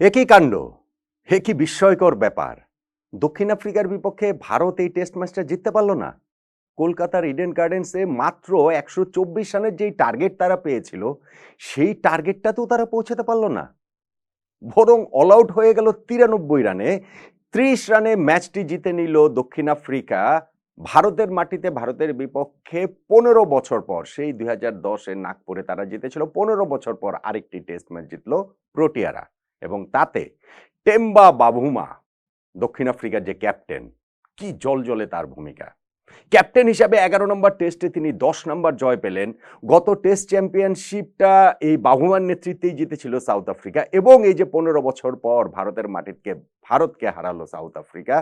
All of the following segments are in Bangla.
একই কাণ্ড? একই বিস্ময়কর ব্যাপার? দক্ষিণ আফ্রিকার বিপক্ষে ভারত এই টেস্ট ম্যাচটা জিততে পারল না। কলকাতার ইডেন গার্ডেন্সে মাত্র একশো চব্বিশ রানের যেই টার্গেট তারা পেয়েছিল, সেই টার্গেটটাতেও তারা পৌঁছাতে পারল না। বরং অল আউট হয়ে গেল তিরানব্বই রানে। ত্রিশ রানে ম্যাচটি জিতে নিল দক্ষিণ আফ্রিকা। ভারতের মাটিতে ভারতের বিপক্ষে পনেরো বছর পর, সেই দুই হাজার দশে নাগপুরে তারা জিতেছিল, পনেরো বছর পর আরেকটি টেস্ট ম্যাচ জিতলো প্রোটিয়ারা। এবং তাতে টেম্বা বাবুমা দক্ষিণ আফ্রিকার যে ক্যাপ্টেন, কি জল জলে তার ভূমিকা। ক্যাপ্টেন হিসাবে এগারো নম্বর টেস্টে তিনি দশ নম্বর জয় পেলেন। গত টেস্ট চ্যাম্পিয়নশিপটা এই বাহুমার নেতৃত্বেই জিতেছিল সাউথ আফ্রিকা এবং এই যে পনেরো বছর পর ভারতের মাটিকে, ভারতকে হারালো সাউথ আফ্রিকা,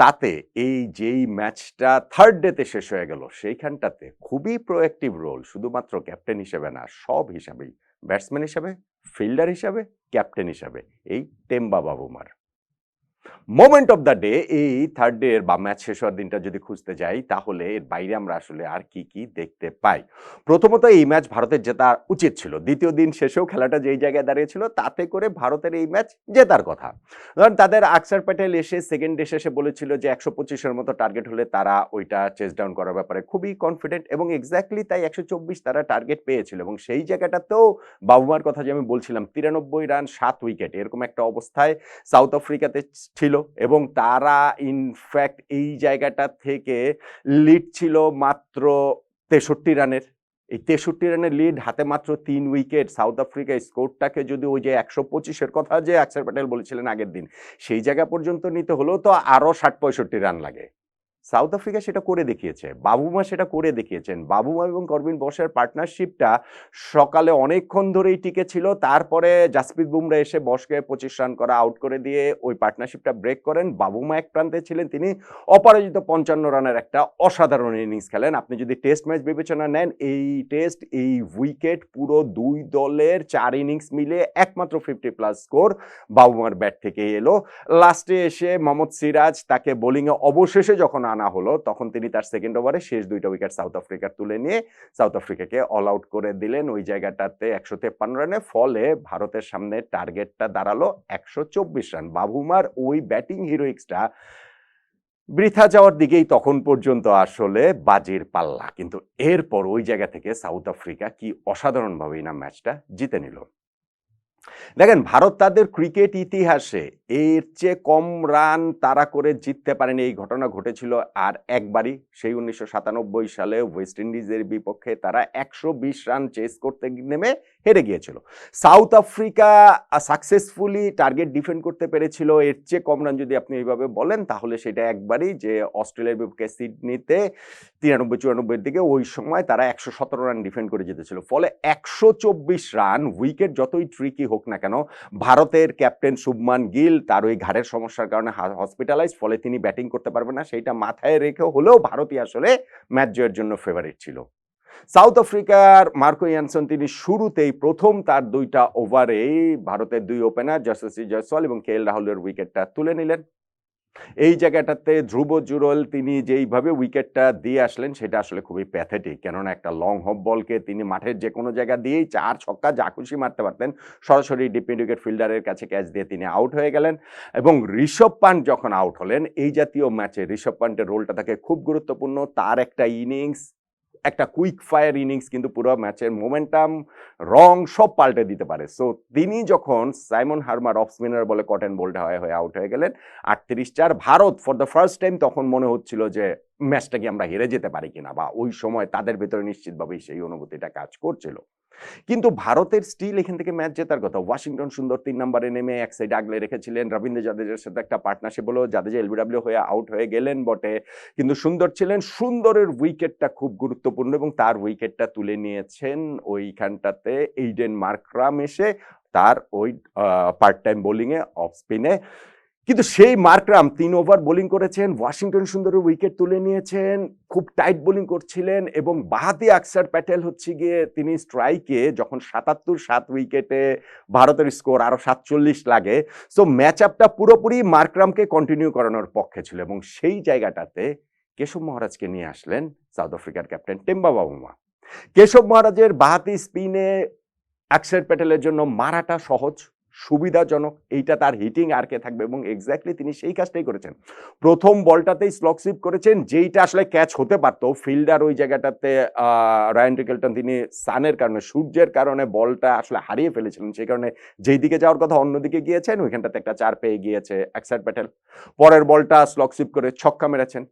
তাতে এই যেই ম্যাচটা থার্ড ডেতে শেষ হয়ে গেল, সেইখানটাতে খুবই প্রোয়েক্টিভ রোল শুধুমাত্র ক্যাপ্টেন হিসেবে না, সব হিসাবেই ব্যাটসম্যান হিসাবে ফিল্ডার হিসাবে ক্যাপ্টেন হিসাবে এই টেম্বা বাবুমার মোমেন্ট অফ দ্য ডে এই থার্ড ডে এর বা ম্যাচ শেষ হওয়ার দিনটা যদি খুঁজতে যাই, তাহলে এর বাইরে আমরা আসলে আর কি কি দেখতে পাই? প্রথমত এই ম্যাচ ভারতের জেতা উচিত ছিল। দ্বিতীয় দিন শেষেও খেলাটা যেই জায়গায় দাঁড়িয়েছিল তাতে করে ভারতের এই ম্যাচ জেতার কথা। ধরেন তাদের আকসার প্যাটেল এসে সেকেন্ড ডে শেষে বলেছিল যে একশো পঁচিশের মতো টার্গেট হলে তারা ওইটা চেস ডাউন করার ব্যাপারে খুবই কনফিডেন্ট এবং এক্স্যাক্টলি তাই একশো চব্বিশ তারা টার্গেট পেয়েছিল এবং সেই জায়গাটাতেও বাবুমার কথা যে আমি বলছিলাম, তিরানব্বই রান, সাত উইকেট এরকম একটা অবস্থায় সাউথ আফ্রিকাতে ছিল এবং তারা ইনফ্যাক্ট এই জায়গাটা থেকে লিড ছিল মাত্র তেষট্টি রানের। এই তেষট্টি রানের লিড হাতে মাত্র তিন উইকেট সাউথ আফ্রিকা স্কোরটাকে যদি ওই যে একশো পঁচিশের কথা যে অক্ষর প্যাটেল বলেছিলেন আগের দিন, সেই জায়গা পর্যন্ত নিতে হলেও তো আরও ষাট পঁয়ষট্টি রান লাগে। সাউথ আফ্রিকা সেটা করে দেখিয়েছে, বাবুমা সেটা করে দেখিয়েছেন। বাবুমা এবং করবিন বসের পার্টনারশিপটা সকালে অনেকক্ষণ ধরেই টিকে ছিল, তারপরে জাসপ্রীত বুমরা এসে বসকে পঁচিশ রান করা আউট করে দিয়ে ওই পার্টনারশিপটা ব্রেক করেন। বাবুমা এক প্রান্তে ছিলেন, তিনি অপরাজিত পঞ্চান্ন রানের একটা অসাধারণ ইনিংস খেলেন। আপনি যদি টেস্ট ম্যাচ বিবেচনা নেন, এই টেস্ট এই উইকেট পুরো দুই দলের চার ইনিংস মিলে একমাত্র ফিফটি প্লাস স্কোর বাবুমার ব্যাট থেকে এলো। লাস্টে এসে মোহাম্মদ সিরাজ তাকে বোলিংয়ে অবশেষে যখন আনা হলো, তখন তিনি তার সেকেন্ড ওভারে শেষ দুইটা উইকেট সাউথ আফ্রিকার তুলে নিয়ে সাউথ আফ্রিকাকে অল আউট করে দিলেন। ওই জায়গাটাতে একশো তেপ্পান্ন রানে, ফলে ভারতের সামনে টার্গেটটা দাঁড়াল একশো চব্বিশ রান। বাবুমার ওই ব্যাটিং হিরোইক্সটা বৃথা যাওয়ার দিকেই তখন পর্যন্ত আসলে বাজির পাল্লা। কিন্তু এরপর ওই জায়গা থেকে সাউথ আফ্রিকা কি অসাধারণভাবেই না ম্যাচটা জিতে নিল। দেখেন, ভারত তাদের ক্রিকেট ইতিহাসে এর চেয়ে কম রান তারা করে জিততে পারেনি। এই ঘটনা ঘটেছিল আর একবারই সেই উনিশশো সাতানব্বই সালে ওয়েস্ট ইন্ডিজের বিপক্ষে তারা একশো বিশ রান চেস করতে নেমে হেরে গিয়েছিল। South Africa successfully target defend করতে পেরেছিল। এর চেয়ে কম রান যদি আপনি এইভাবে বলেন, তাহলে সেটা একবারই যে অস্ট্রেলিয়ার বিপক্ষে সিডনিতে তিরানব্বই চুরানব্বইয়ের দিকে ওই সময় তারা একশো সতেরো রান ডিফেন্ড করে জিতেছিল। ফলে একশো চব্বিশ রান উইকেট যতই ট্রিকি হোক না কেন, ভারতের ক্যাপ্টেন শুভমান গিল তার ওই ঘাড়ের সমস্যার কারণে হসপিটালাইজ ফলে তিনি ব্যাটিং করতে পারবেন না। সেইটা মাথায় রেখে হলেও ভারতই আসলে ম্যাচ জয়ের জন্য ফেভারিট ছিল। সাউথ আফ্রিকার মার্কো ইয়ানসন তিনি শুরুতেই প্রথম তার দুইটা ওভারেই ভারতের দুই ওপেনার যশস্বী জয়সওয়াল এবং কে এল রাহুলের উইকেটটা তুলে নিলেন। এই জায়গাটাতে ধ্রুব জুরল, তিনি যেইভাবে উইকেটটা দিয়ে আসলেন, সেটা আসলে খুবই প্যাথেটিক। কেননা একটা লং হপ বলকে তিনি মাঠের যে কোনো জায়গা দিয়েই চার ছক্কা যা খুশি মারতে পারতেন, সরাসরি ডিপেন্ড উইকেট ফিল্ডারের কাছে ক্যাচ দিয়ে তিনি আউট হয়ে গেলেন। এবং ঋষভ পান্ট যখন আউট হলেন, এই জাতীয় ম্যাচে ঋষভ পান্টের রোলটা থাকে খুব গুরুত্বপূর্ণ। তার একটা ইনিংস একটা কুইক ফায়ার ইনিংস কিন্তু পুরো ম্যাচের মোমেন্টাম রং সব পাল্টে দিতে পারে। সো তিনি যখন সাইমন হার্মার অফ স্পিনার বলে কটেন বোল্ড হয়ে হয়ে আউট হয়ে গেলেন, আটত্রিশ চার Bharat for the first time তখন মনে হচ্ছিল যে ম্যাচটা কি আমরা হেরে যেতে পারি কিনা বা ওই সময় তাদের ভেতরে নিশ্চিতভাবেই সেই অনুভূতিটা কাজ করছিল। কিন্তু ভারতের স্টিল এখান থেকে ম্যাচ জেতার কথা। ওয়াশিংটন সুন্দর তিন নম্বরে নেমে এক সাইড আগলে রেখেছিলেন রবীন্দ্র জাদেজার সাথে একটা পার্টনারশিপ হলো। জাদেজা এলবিডাব্লিউ হয়ে আউট হয়ে গেলেন বটে। কিন্তু সুন্দর ছিলেন। সুন্দরের উইকেটটা খুব গুরুত্বপূর্ণ এবং তার উইকেটটা তুলে নিয়েছেন ওইখানটাতে এইডেন মার্করাম এসে। তার ওই পার্ট টাইম বোলিংয়ে অফ স্পিনে কিন্তু সেই মার্করাম তিন ওভার বোলিং করেছেন, ওয়াশিংটন সুন্দরের উইকেট তুলে নিয়েছেন, খুব টাইট বোলিং করছিলেন এবং বাহাতি আকসার প্যাটেল হচ্ছে গিয়ে তিনি স্ট্রাইকে যখন সাতাত্তর সাত উইকেটে ভারতের স্কোর আরও সাতচল্লিশ লাগে। সো ম্যাচ আপটা পুরোপুরি মার্করামকে কন্টিনিউ করানোর পক্ষে ছিল এবং সেই জায়গাটাতে কেশব মহারাজকে নিয়ে আসলেন সাউথ আফ্রিকার ক্যাপ্টেন টেম্বা বাবুমা। কেশব মহারাজের বাহাতি স্পিনে অ্যাক্সার প্যাটেলের জন্য মারাটা সহজ সুবিধাজনক, এইটা তার হিটিং আর কে থাকবে এবং এক্স্যাক্টলি তিনি সেই কাজটাই করেছেন। প্রথম বলটাতেই স্লক সুইপ করেছেন, যেইটা আসলে ক্যাচ হতে পারতো। ফিল্ডার ওই জায়গাটাতে রায়ান রিকেলটন তিনি সানের কারণে, সূর্যের কারণে বলটা আসলে হারিয়ে ফেলেছিলেন। সেই কারণে যেই দিকে যাওয়ার কথা অন্যদিকে গিয়েছেন, ওইখানটাতে একটা চার পেয়ে গিয়েছে একসাইড প্যাটেল পরের বলটা স্লক সুইপ করে ছক্কা মেরেছেন।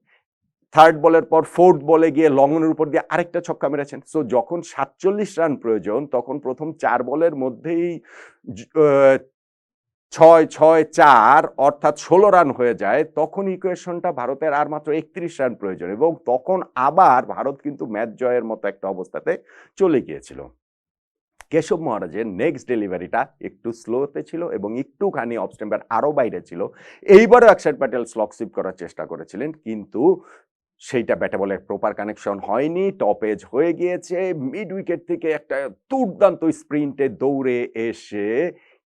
থার্ড বলের পর ফোর্থ বলে গিয়ে লংনের উপর দিয়ে আরেকটা ছক্কা মেরেছেন। সো যখন সাতচল্লিশ রান প্রয়োজন, তখন প্রথম চার বলের মধ্যেই ছয় ছয়, চার অর্থাৎ ষোলো রান হয়ে যায়, তখন ইকুয়েশনটা ভারতের আর মাত্র একত্রিশ রান প্রয়োজন এবং তখন আবার ভারত কিন্তু ম্যাচ জয়ের মতো একটা অবস্থাতে চলে গিয়েছিল। কেশব মহারাজের নেক্সট ডেলিভারিটা একটু স্লোতে ছিল এবং একটুখানি অফ স্টেম্পার আরও বাইরে ছিল। এইবারও অক্ষর প্যাটেল স্লক করার চেষ্টা করেছিলেন, কিন্তু সেইটা ব্যাটে বলের প্রপার কানেকশন হয়নি টপ এজ হয়ে গিয়েছে। মিড উইকেট থেকে একটা দুর্দান্ত স্প্রিন্টে দৌড়ে এসে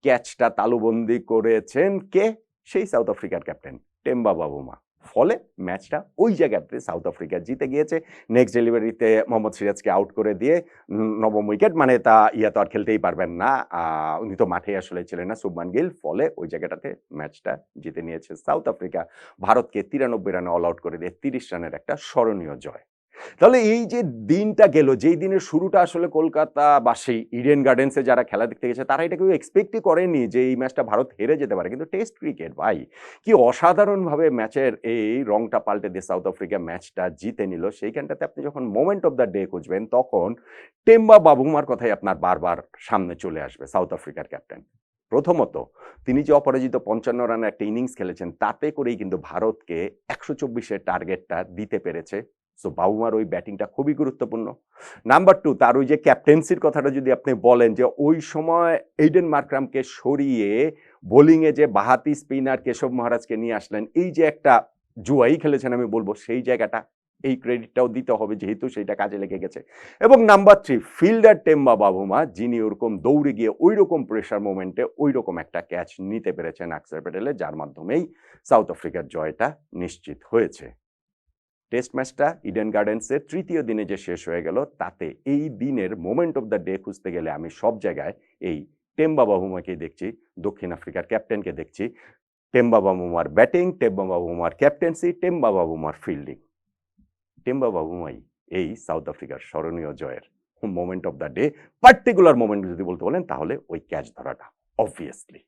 ক্যাচটা তালুবন্দি করেছেন কে? সেই সাউথ আফ্রিকার ক্যাপ্টেন টেম্বা বাবুমা ফলে ম্যাচটা ওই জায়গাতে সাউথ আফ্রিকা জিতে গিয়েছে। নেক্সট ডেলিভারিতে মোহাম্মদ সিরাজকে আউট করে দিয়ে নবম উইকেট মানে তা ইয়া তো আর খেলতেই পারবেন না। উনি তো মাঠে আসলে ছিলেন না, শুভমান গিল। ফলে ওই জায়গাটাতে ম্যাচটা জিতে নিয়েছে সাউথ আফ্রিকা। ভারতকে তিরানব্বই রানে অল আউট করে দিয়ে তিরিশ রানের একটা স্মরণীয় জয়। তাহলে এই যে দিনটা গেল, যেই দিনের শুরুটা আসলে কলকাতা বা সেই ইডেন গার্ডেন্সে যারা খেলা দেখতে গেছে, তারা এটা কেউ এক্সপেক্টই করেনি যে এই ম্যাচটা ভারত হেরে যেতে পারে। কিন্তু টেস্ট ক্রিকেট ভাই, কি অসাধারণভাবে ম্যাচের এই রংটা পাল্টে দিয়ে সাউথ আফ্রিকা ম্যাচটা জিতে নিল। সেইখানটাতে আপনি যখন মোমেন্ট অফ দ্য ডে খুঁজবেন, তখন টেম্বা বাবুমার কথাই আপনার বারবার সামনে চলে আসবে সাউথ আফ্রিকার ক্যাপ্টেন প্রথমত, তিনি যে অপরাজিত পঞ্চান্ন রানের একটা ইনিংস খেলেছেন, তাতে করেই কিন্তু ভারতকে একশো চব্বিশের টার্গেটটা দিতে পেরেছে। সো বাবুমার ওই ব্যাটিংটা খুবই গুরুত্বপূর্ণ। নাম্বার টু তার ওই যে ক্যাপ্টেন্সির কথাটা যদি আপনি বলেন যে ওই সময় এইডেন মার্ক্রামকে সরিয়ে বোলিংয়ে যে বাহাতি স্পিনার কেশব মহারাজকে নিয়ে আসলেন, এই যে একটা জুয়াই খেলেছেন আমি বলব, সেই জায়গাটা এই ক্রেডিটটাও দিতে হবে যেহেতু সেইটা কাজে লেগে গেছে। এবং number three fielder Temba Bavuma যিনি ওরকম দৌড়ে গিয়ে ওই রকম প্রেশার মোমেন্টে ওই রকম একটা ক্যাচ নিতে পেরেছেন আকসার প্যাটেলে যার মাধ্যমেই সাউথ আফ্রিকার জয়টা নিশ্চিত হয়েছে। টেস্ট ম্যাচটা ইডেন গার্ডেন্সের তৃতীয় দিনে যে শেষ হয়ে গেল, তাতে এই দিনের মোমেন্ট অফ দ্য ডে খুঁজতে গেলে আমি সব জায়গায় এই টেম্বা বাবুমাকেই দেখছি, দক্ষিণ আফ্রিকার ক্যাপ্টেনকে দেখছি। টেম্বা বাবুমার ব্যাটিং টেম্বা বাবুমার ক্যাপ্টেন্সি টেম্বা বাবুমার ফিল্ডিং টেম্বা বাবুমাই এই সাউথ আফ্রিকার স্মরণীয় জয়ের moment of the day particular moment যদি বলতে বলেন, তাহলে ওই ক্যাচ ধরাটা অবভিয়াসলি